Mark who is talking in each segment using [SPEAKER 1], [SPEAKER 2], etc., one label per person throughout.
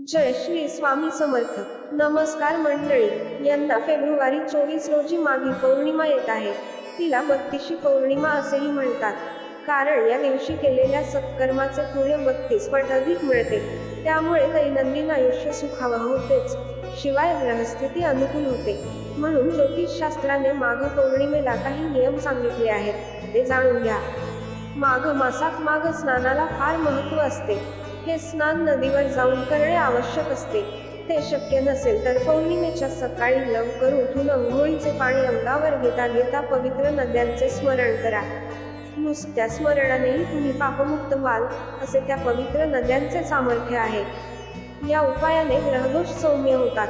[SPEAKER 1] जय श्री स्वामी समर्थ. नमस्कार मंडळी. यंदा फेब्रुवारी चोवीस रोजी माघी पौर्णिमा येत आहे. तिला बत्तीशी पौर्णिमा असेही म्हणतात. कारण या दिवशी केलेल्या सत्कर्माचे पुण्य बत्तीस पट अधिक मिळते. त्यामुळे दैनंदिन आयुष्य सुखावह होतेच. शिवाय ग्रहस्थिती अनुकूल होते. म्हणून ज्योतिषशास्त्राने माघ पौर्णिमेला काही नियम सांगितले आहेत. ते जाणून घ्या. माघ मासात माघ स्नानाला फार महत्त्व असते. हे स्नान नदीवर जाऊन करणे आवश्यक असते. ते शक्य नसेल तर पौर्णिमेच्या सकाळी लवकर उठून अंघोळीचे पाणी अंगावर घेता घेता पवित्र नद्यांचे स्मरण करा. नुसत्या स्मरणानेही तुम्ही पापमुक्त व्हाल असे त्या पवित्र नद्यांचे सामर्थ्य आहे. या उपायाने ग्रहदोष सौम्य होतात.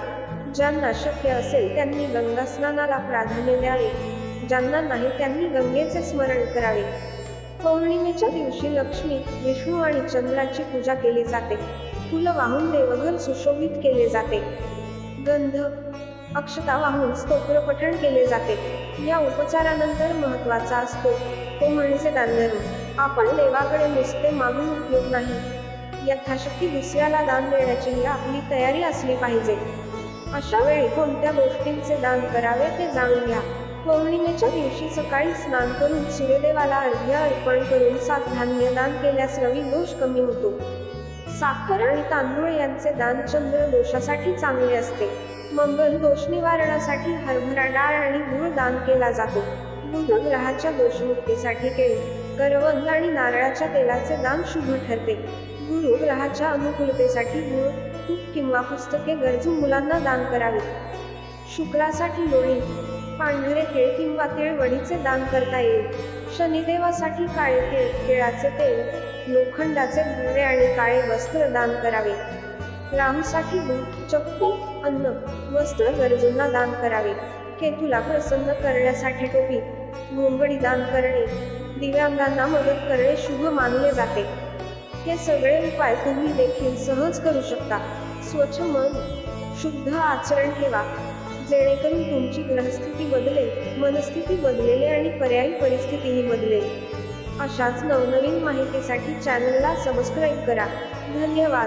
[SPEAKER 1] ज्यांना शक्य असेल त्यांनी गंगा स्नानाला प्राधान्य द्यावे. ज्यांना नाही त्यांनी गंगेचे स्मरण करावे. पौर्णिमेच्या दिवशी लक्ष्मी विष्णू आणि चंद्राची पूजा केली जाते. फुलं वाहून देवघर सुशोभित केले जाते. गंध अक्षता वाहून स्तोत्र पठण केले जाते. या उपचारानंतर महत्त्वाचा असतो. तो म्हणजे दानधर्म आपण देवाकडे नुसते मागून उपयोग नाही. यथाशक्ती दुसऱ्याला दान देण्याची ही आपली तयारी असली पाहिजे. अशा वेळी कोणत्या गोष्टींचे दान करावे ते जाणून घ्या. पौर्णिमेच्या दिवशी सकाळी स्नान करून सूर्यदेवाला अर्घ्य अर्पण करून सात धान्य दान केल्यास रवी दोष कमी होतो. साखर आणि तांदूळ यांचे दान चंद्र दोषासाठी चांगले असते. मंगल दोष निवारणासाठी हरभरा डाळ आणि गुळ दान केला जातो. बुध ग्रहाच्या दोषमुक्तीसाठी केळी करवंद आणि नारळाच्या तेलाचे दान शुभ ठरते. गुरु ग्रहाच्या अनुकूलतेसाठी गुळ तूप किंवा पुस्तके गरजू मुलांना दान करावे. शुक्रासाठी लोणी पांढरे तेळ किंवा तिळवडीचे दान करता येईल. शनिदेवासाठी काळे तेळ तिळाचे तेल लोखंडाचे भुरे आणि काळे वस्त्र दान करावे. रामसाठी दूध चक्कू अन्न वस्त्र गरजूंना दान करावे. केतूला प्रसन्न करण्यासाठी टोपी घोंगडी दान करणे. दिव्यांगांना मदत करणे शुभ मानले जाते. हे सगळे उपाय तुम्ही देखील सहज करू शकता. स्वच्छ मन शुद्ध आचरण ठेवा. जेणेकरून तुमची ग्रहस्थिती बदलेल मनस्थिती बदलेले आणि पर्यायी परिस्थितीही बदलेल. अशाच नवनवीन माहितीसाठी चॅनलला सबस्क्राईब करा. धन्यवाद.